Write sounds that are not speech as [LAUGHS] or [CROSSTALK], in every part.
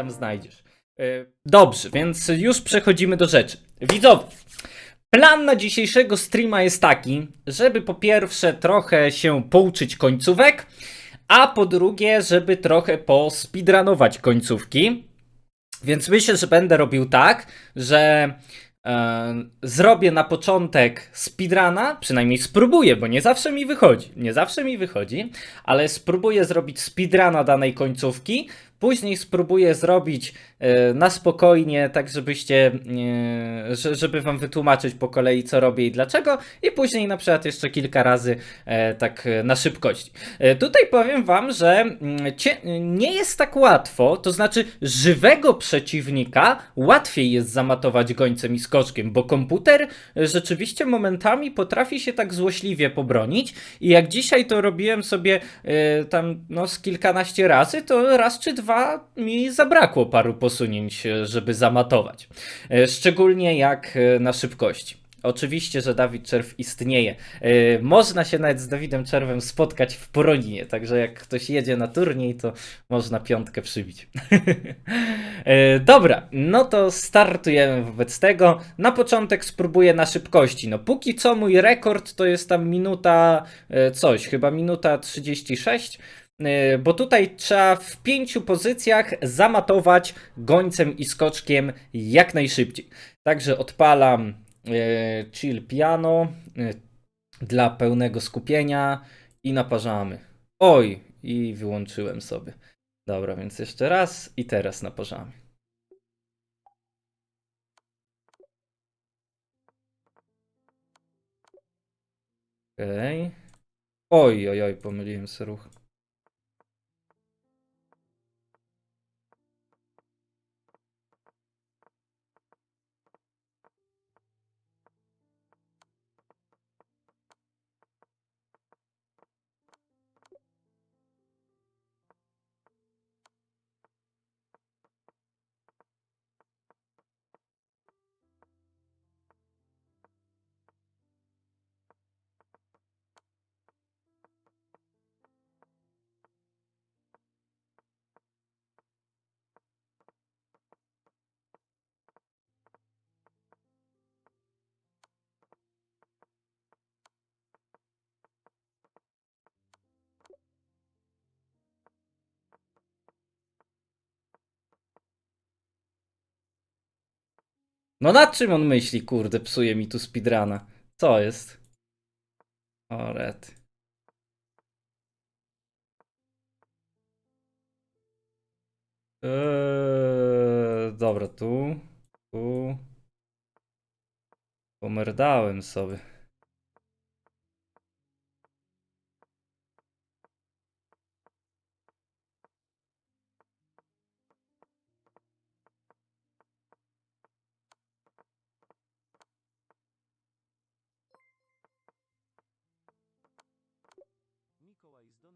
tam znajdziesz. E, Dobrze, więc już przechodzimy do rzeczy. Widzowie, plan na dzisiejszego streama jest taki, żeby po pierwsze trochę się pouczyć końcówek, a po drugie, żeby trochę pospeedrunować końcówki. Więc myślę, że będę robił tak, że e, zrobię na początek speedruna, przynajmniej spróbuję, bo nie zawsze mi wychodzi. Nie zawsze mi wychodzi, ale spróbuję zrobić speedruna danej końcówki. Później spróbuję zrobić e, na spokojnie, tak żebyście, e, że- żeby wam wytłumaczyć po kolei, co robię i dlaczego. I później na przykład jeszcze kilka razy e, tak na szybkości. Tutaj powiem wam, że mm, nie jest tak łatwo, to znaczy żywego przeciwnika łatwiej jest zamatować gońcem i skoczkiem, bo komputer rzeczywiście momentami potrafi się tak złośliwie pobronić i jak dzisiaj to robiłem sobie tam no z kilkanaście razy, to raz czy dwa mi zabrakło paru posunięć, e, żeby zamatować. E, Szczególnie jak e, na szybkości. Oczywiście, że Dawid Czerw istnieje. Można się nawet z Dawidem Czerwem spotkać w Poroninie, także jak ktoś jedzie na turniej, to można piątkę przybić. [LAUGHS] Dobra, no to startujemy wobec tego. Na początek spróbuję na szybkości. No póki co mój rekord to jest tam minuta coś, chyba minuta 36. e, Bo tutaj trzeba w pięciu pozycjach zamatować gońcem i skoczkiem jak najszybciej. Także odpalam e, chill piano e, dla pełnego skupienia i naparzamy. Oj, i wyłączyłem sobie. Dobra, więc jeszcze raz i teraz naparzamy. Okej. Oj, oj, oj, pomyliłem sobie ruch. No nad czym on myśli, kurde, psuje mi tu speedruna. Co jest? O, red. Eee, dobra, tu, tu. Pomerdałem sobie.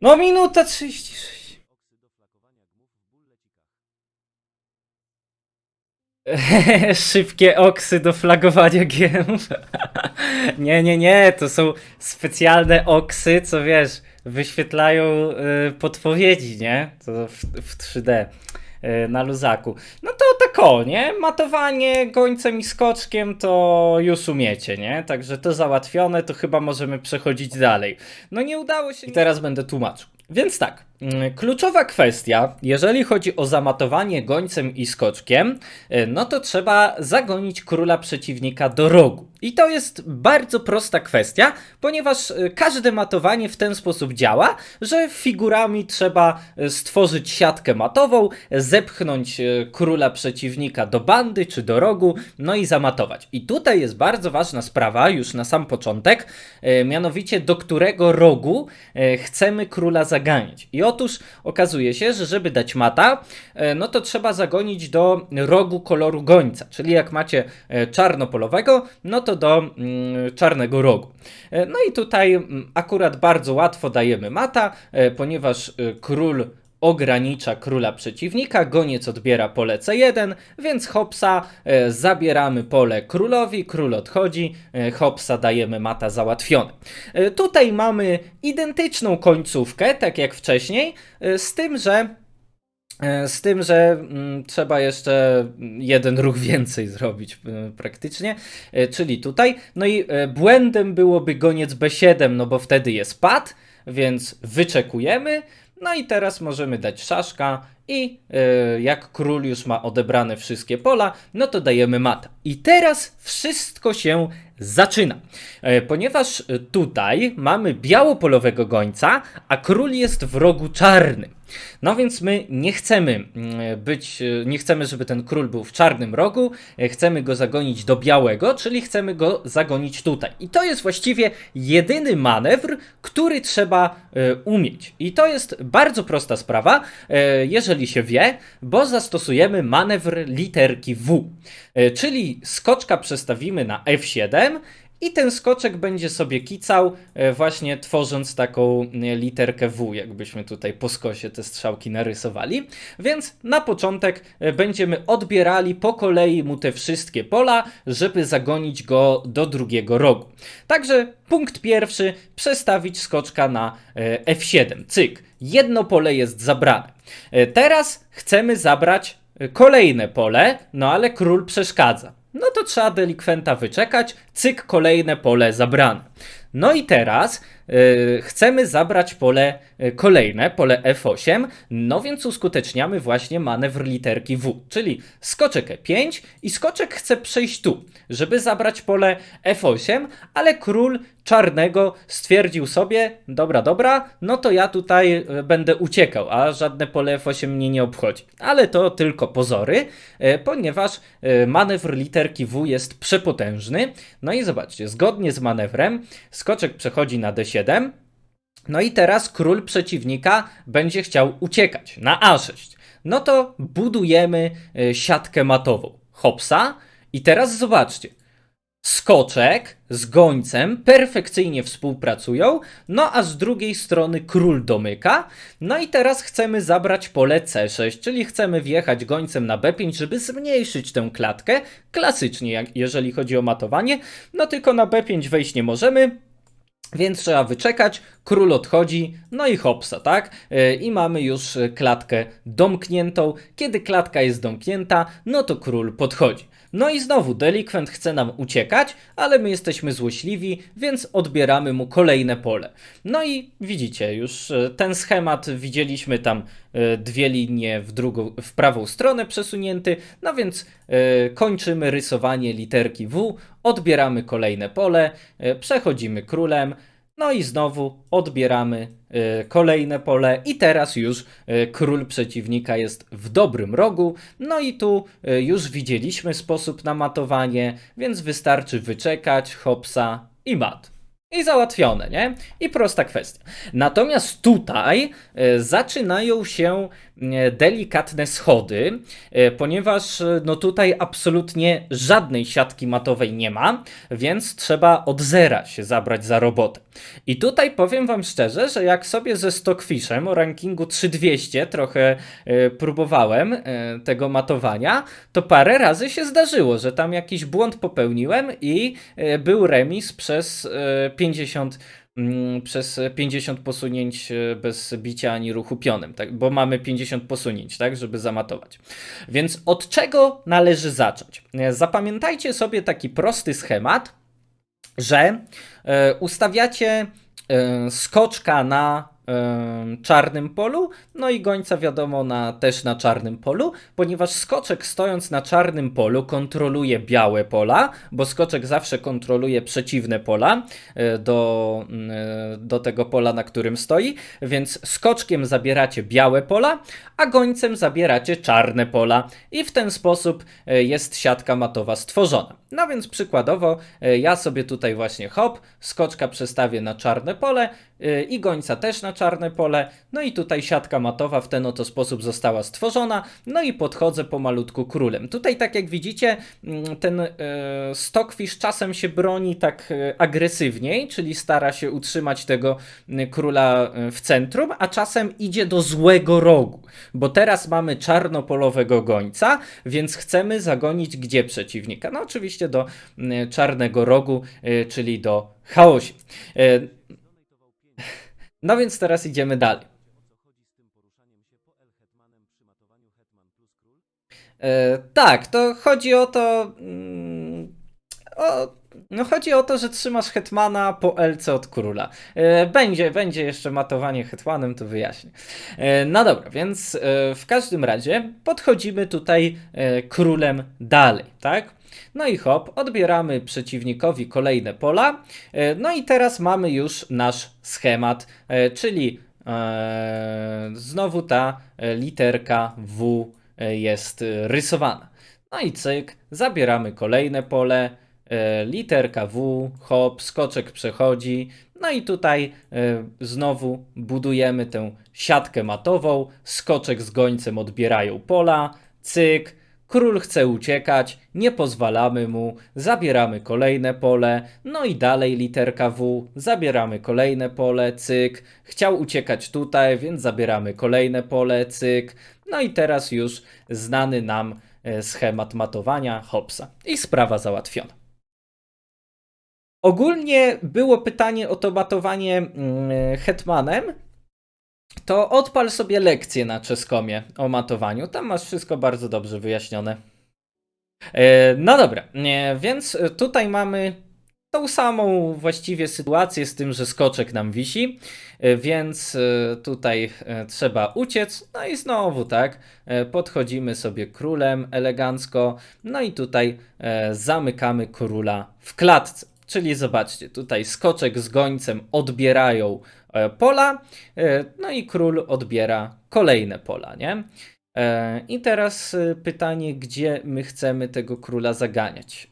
No minuta 36. [LAUGHS] Szybkie oksy do flagowania gemów. [LAUGHS] nie, nie, nie, to są specjalne oksy, co wiesz, wyświetlają y, podpowiedzi, nie? To w, w 3D y, na luzaku. No to tak o, nie? Matowanie gońcem i skoczkiem to już umiecie, nie? Także to załatwione, to chyba możemy przechodzić dalej. No nie udało się. I teraz będę tłumaczył. Więc tak, kluczowa kwestia, jeżeli chodzi o zamatowanie gońcem i skoczkiem, y, no to trzeba zagonić króla przeciwnika do rogu. I to jest bardzo prosta kwestia, ponieważ y, każde matowanie w ten sposób działa, że figurami trzeba y, stworzyć siatkę matową, zepchnąć króla przeciwnika do bandy czy do rogu, no i zamatować. I tutaj jest bardzo ważna sprawa, już na sam początek, mianowicie do którego rogu chcemy króla zaganiać. I otóż okazuje się, że żeby dać mata, e, no to trzeba zagonić do rogu koloru gońca. Czyli jak macie e, czarnopolowego, no to do mm, czarnego rogu. E, No i tutaj mm, akurat bardzo łatwo dajemy mata, ponieważ król ogranicza króla przeciwnika, goniec odbiera pole C1, więc hopsa e, zabieramy pole królowi, król odchodzi, e, hopsa dajemy mata załatwione. E, tutaj mamy identyczną końcówkę, tak jak wcześniej, e, z tym, że E, Z tym, że mm, trzeba jeszcze jeden ruch [LAUGHS] więcej zrobić e, praktycznie, e, czyli tutaj. No i błędem byłoby goniec B7, no bo wtedy jest pad, więc wyczekujemy. No i teraz możemy dać szaszka i e, jak król już ma odebrane wszystkie pola, no to dajemy mata. I teraz wszystko się zaczyna. E, Ponieważ e, tutaj mamy białopolowego gońca, a król jest w rogu czarnym. No więc my nie chcemy mm, być, nie chcemy, żeby ten król był w czarnym rogu, e, chcemy go zagonić do białego, czyli chcemy go zagonić tutaj. I to jest właściwie jedyny manewr, który trzeba e, umieć. I to jest bardzo prosta sprawa, e, jeżeli się wie, bo zastosujemy manewr literki W. Czyli skoczka przestawimy na F7 i ten skoczek będzie sobie kicał, e, właśnie tworząc taką e, literkę W, jakbyśmy tutaj po skosie te strzałki narysowali. Więc na początek e, będziemy odbierali po kolei mu te wszystkie pola, żeby zagonić go do drugiego rogu. Także punkt pierwszy, przestawić skoczka na e, F7. Cyk, jedno pole jest zabrane. Teraz chcemy zabrać kolejne pole, no ale król przeszkadza. No to trzeba delikwenta wyczekać, cyk, kolejne pole zabrane. No i teraz y, chcemy zabrać pole y, kolejne, pole F8, no więc uskuteczniamy właśnie manewr literki W, czyli skoczek E5 i skoczek chce przejść tu, żeby zabrać pole F8, ale król czarnego stwierdził sobie, dobra, dobra, no to ja tutaj y, będę uciekał, a żadne pole F8 mnie nie obchodzi. Ale to tylko pozory, y, ponieważ y, manewr literki W jest przepotężny. No i zobaczcie, zgodnie z manewrem skoczek przechodzi na D7, no i teraz król przeciwnika będzie chciał uciekać na A6. No to budujemy siatkę matową. Hopsa. I teraz zobaczcie. Skoczek z gońcem perfekcyjnie współpracują, no a z drugiej strony król domyka. No i teraz chcemy zabrać pole C6, czyli chcemy wjechać gońcem na B5, żeby zmniejszyć tę klatkę. Klasycznie, jak, jeżeli chodzi o matowanie, no tylko na B5 wejść nie możemy, więc trzeba wyczekać, król odchodzi, no i hopsa, tak? Yy, I mamy już y, klatkę domkniętą. Kiedy klatka jest domknięta, no to król podchodzi. No i znowu delikwent chce nam uciekać, ale my jesteśmy złośliwi, więc odbieramy mu kolejne pole. No i widzicie, już y, ten schemat widzieliśmy tam y, dwie linie w drugą, w prawą stronę przesunięty, no więc y, kończymy rysowanie literki W, odbieramy kolejne pole, przechodzimy królem, no i znowu odbieramy y, kolejne pole i teraz już y, król przeciwnika jest w dobrym rogu. No i tu y, już widzieliśmy sposób na matowanie, więc wystarczy wyczekać, hopsa i mat. I załatwione, nie? I prosta kwestia. Natomiast tutaj e, zaczynają się e, delikatne schody, e, ponieważ no tutaj absolutnie żadnej siatki matowej nie ma, więc trzeba od zera się zabrać za robotę. I tutaj powiem wam szczerze, że jak sobie ze Stockfishem o rankingu 3200 trochę próbowałem tego matowania, to parę razy się zdarzyło, że tam jakiś błąd popełniłem i był remis przez 50 mm, przez 50 posunięć e, bez bicia ani ruchu pionem, tak? bo mamy 50 posunięć, tak, żeby zamatować. Więc od czego należy zacząć? E, Zapamiętajcie sobie taki prosty schemat, że e, ustawiacie skoczka na czarnym polu, no i gońca wiadomo na, też na czarnym polu, ponieważ skoczek stojąc na czarnym polu kontroluje białe pola, bo skoczek zawsze kontroluje przeciwne pola e, do, mm, e, do tego pola, na którym stoi, więc skoczkiem zabieracie białe pola, a gońcem zabieracie czarne pola. I w ten sposób e, jest siatka matowa stworzona. No więc przykładowo ja sobie tutaj właśnie hop, skoczka przestawię na czarne pole i gońca też na czarne pole, no i tutaj siatka matowa w ten oto sposób została stworzona, no i podchodzę pomalutku królem. Tutaj tak jak widzicie, mm, ten e, Stockfish czasem się broni tak e, agresywniej, czyli stara się utrzymać tego m, króla e, w centrum, a czasem idzie do złego rogu, bo teraz mamy czarnopolowego gońca, więc chcemy zagonić gdzie przeciwnika? No oczywiście do m, czarnego rogu, czyli do chaosie. No więc teraz idziemy dalej. E, tak, to chodzi o to. mm, O, no chodzi o to, że trzymasz hetmana po LC od króla. E, będzie, będzie jeszcze matowanie hetmanem, to wyjaśnię. E, no dobra, więc w każdym razie podchodzimy tutaj królem dalej, tak? No i hop, odbieramy przeciwnikowi kolejne pola. E, No i teraz mamy już nasz schemat, e, czyli e, znowu ta literka W jest rysowana. No i cyk, zabieramy kolejne pole, literka W, hop, skoczek przechodzi. No i tutaj znowu budujemy tę siatkę matową, skoczek z gońcem odbierają pola, cyk, Król chce uciekać, nie pozwalamy mu, zabieramy kolejne pole, no i dalej literka W, zabieramy kolejne pole, cyk. Chciał uciekać tutaj, więc zabieramy kolejne pole, cyk. No i teraz już znany nam e, schemat matowania Hopsa. I sprawa załatwiona. Ogólnie było pytanie o to matowanie mm, hetmanem, to odpal sobie lekcję na czeskomie o matowaniu. Tam masz wszystko bardzo dobrze wyjaśnione. E, No dobra, więc tutaj mamy tą samą właściwie sytuację z tym, że skoczek nam wisi, e, więc e, tutaj trzeba uciec. No i znowu tak, podchodzimy sobie królem elegancko, no i tutaj zamykamy króla w klatce. Czyli zobaczcie, tutaj skoczek z gońcem odbierają e, pola, e, no i król odbiera kolejne pola, nie? E, I teraz pytanie, gdzie my chcemy tego króla zaganiać?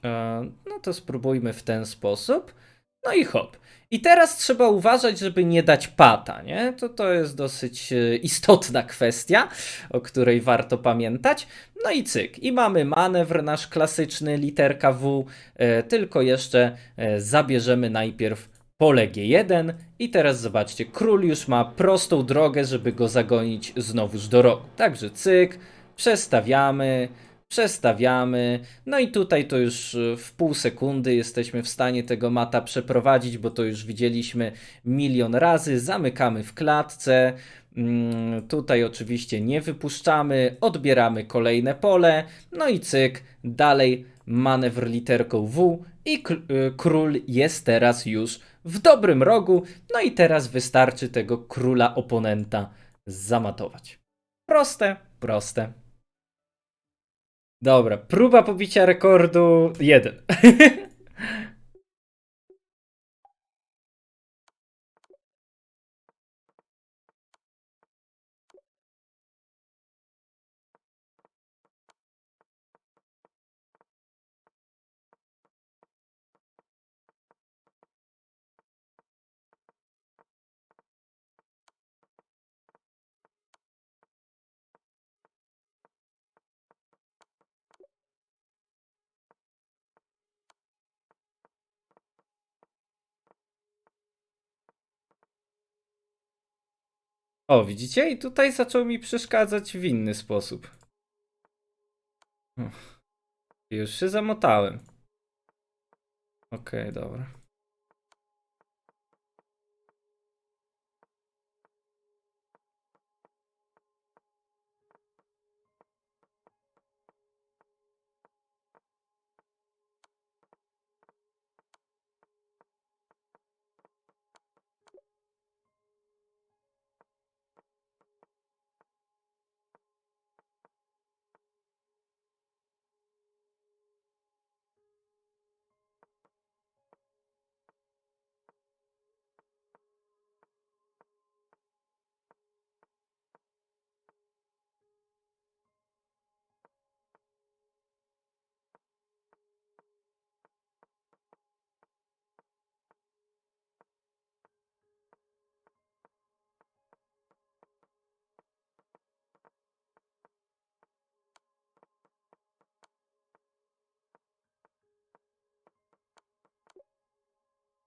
No to spróbujmy w ten sposób. No i hop. I teraz trzeba uważać, żeby nie dać pata, nie? To, to jest dosyć e, istotna kwestia, o której warto pamiętać. No i cyk. I mamy manewr nasz klasyczny, literka W, e, tylko jeszcze e, zabierzemy najpierw pole G1 i teraz zobaczcie, król już ma prostą drogę, żeby go zagonić znowuż do rogu. Także cyk, przestawiamy, przestawiamy, no i tutaj to już e, w pół sekundy jesteśmy w stanie tego mata przeprowadzić, bo to już widzieliśmy milion razy, zamykamy w klatce, Mm, Tutaj oczywiście nie wypuszczamy, odbieramy kolejne pole, no i cyk, dalej manewr literką W i y, król jest teraz już w dobrym rogu, no i teraz wystarczy tego króla oponenta zamatować. Proste, proste. Dobra, próba pobicia rekordu 1. [LAUGHS] O, widzicie? I tutaj zaczął mi przeszkadzać w inny sposób. Już się zamotałem. Okej, dobra.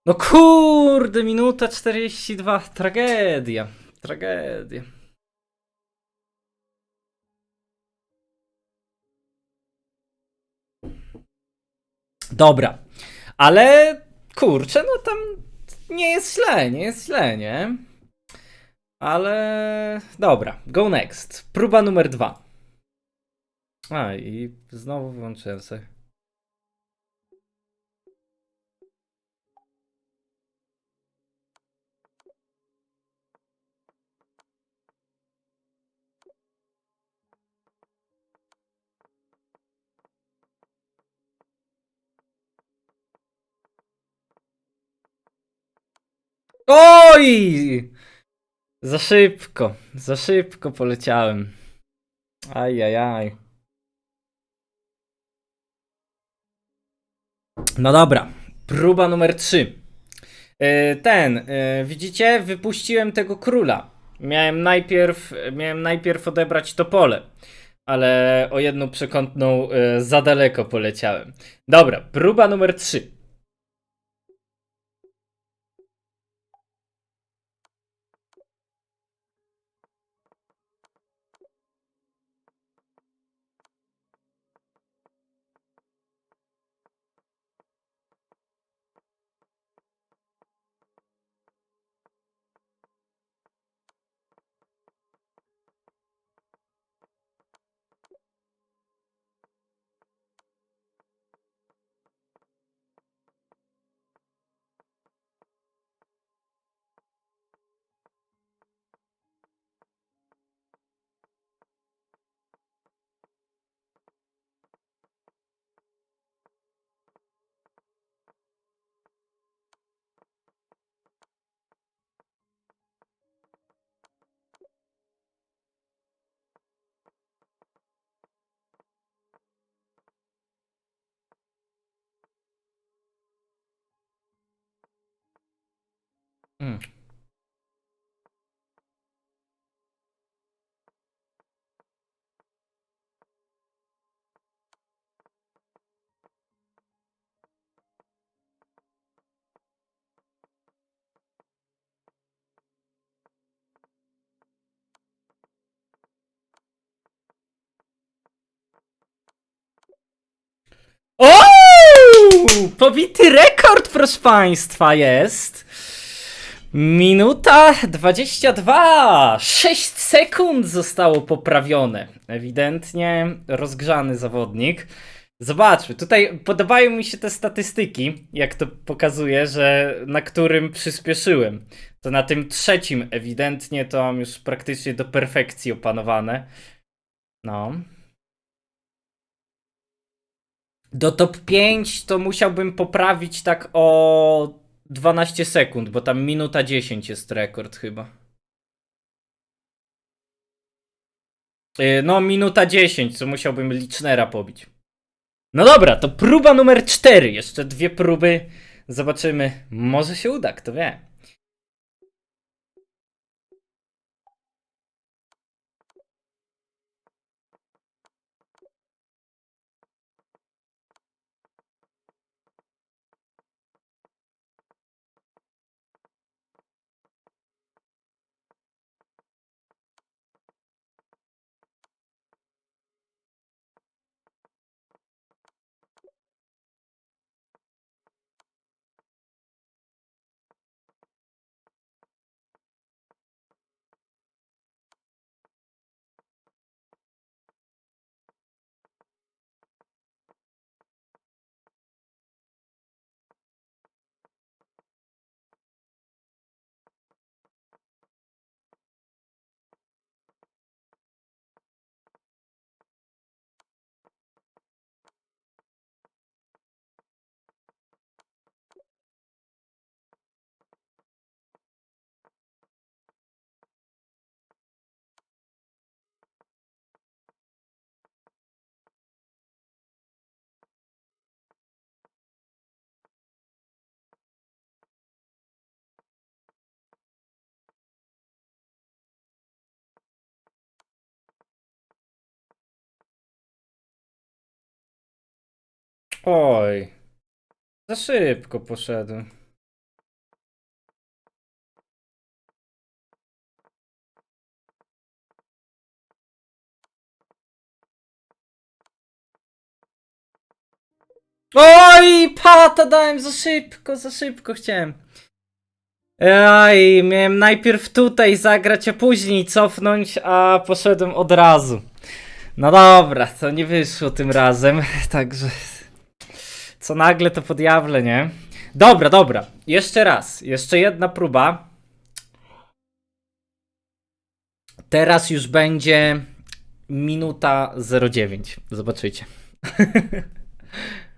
No kurde, minuta 42. Tragedia. Tragedia. Dobra, ale kurczę, no tam nie jest źle, nie jest źle, nie? Ale dobra, go next. Próba numer dwa. A, i znowu wyłączyłem sobie. Oj! Za szybko, za szybko poleciałem. Ajajaj. No dobra, próba numer 3. Ten, e, widzicie, wypuściłem tego króla. Miałem najpierw, miałem najpierw odebrać to pole, ale o jedną przekątną e, za daleko poleciałem. Dobra, próba numer 3. Mm. O! Rekord, proszę Państwa, jest. Minuta 22! 6 sekund zostało poprawione. Ewidentnie rozgrzany zawodnik. Zobaczmy, tutaj podobają mi się te statystyki, jak to pokazuje, że na którym przyspieszyłem. To na tym trzecim ewidentnie to mam już praktycznie do perfekcji opanowane. No. Do top 5 to musiałbym poprawić tak o 12 sekund, bo tam minuta 10 jest rekord chyba. Yy, No, minuta 10, co musiałbym Licznera pobić. No dobra, to próba numer 4. Jeszcze dwie próby. Zobaczymy. Może się uda, kto wie. Oj. Za szybko poszedłem. Oj, pata dałem za szybko, za szybko chciałem. Ej, miałem najpierw tutaj zagrać, a później cofnąć, a poszedłem od razu. No dobra, to nie wyszło tym razem, [LAUGHS] także co nagle to po diable, nie? Dobra, dobra, jeszcze raz, jeszcze jedna próba. Teraz już będzie minuta 09. Zobaczycie. [LAUGHS]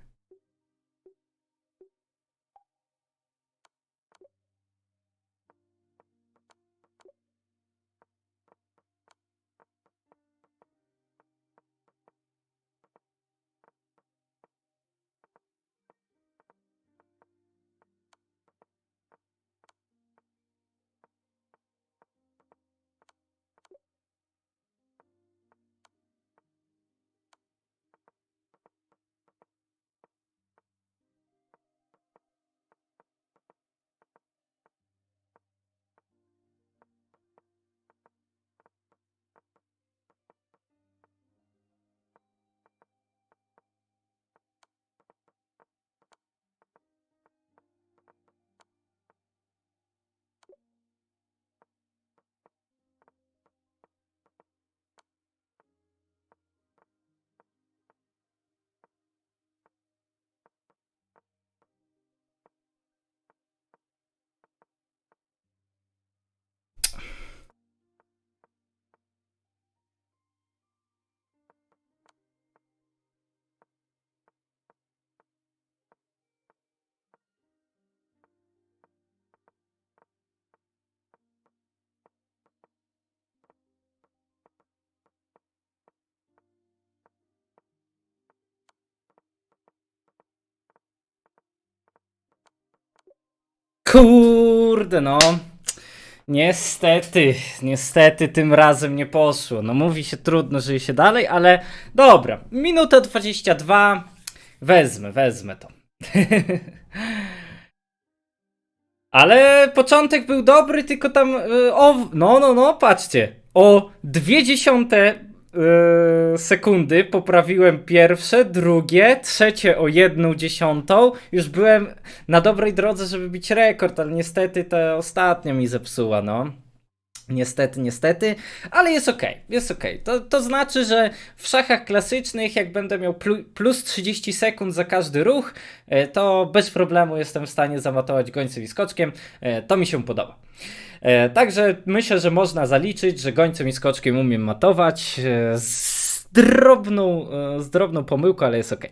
Kurde, no. Niestety, niestety tym razem nie poszło. No mówi się trudno, żyje się dalej, ale dobra. Minuta 22. Wezmę, wezmę to. [LAUGHS] ale początek był dobry, tylko tam y, o, no, no, no, patrzcie. O dwie dziesiąte y, sekundy poprawiłem pierwsze, drugie, trzecie o jedną dziesiątą. Już byłem na dobrej drodze, żeby bić rekord, ale niestety ta ostatnia mi zepsuła, no. Niestety, niestety, ale jest ok, jest ok. To, to znaczy, że w szachach klasycznych, jak będę miał plu- plus 30 sekund za każdy ruch, e, to bez problemu jestem w stanie zamatować gońcem i skoczkiem. E, To mi się podoba. E, Także myślę, że można zaliczyć, że gońcem i skoczkiem umiem matować e, z drobną, e, z drobną pomyłką, ale jest ok.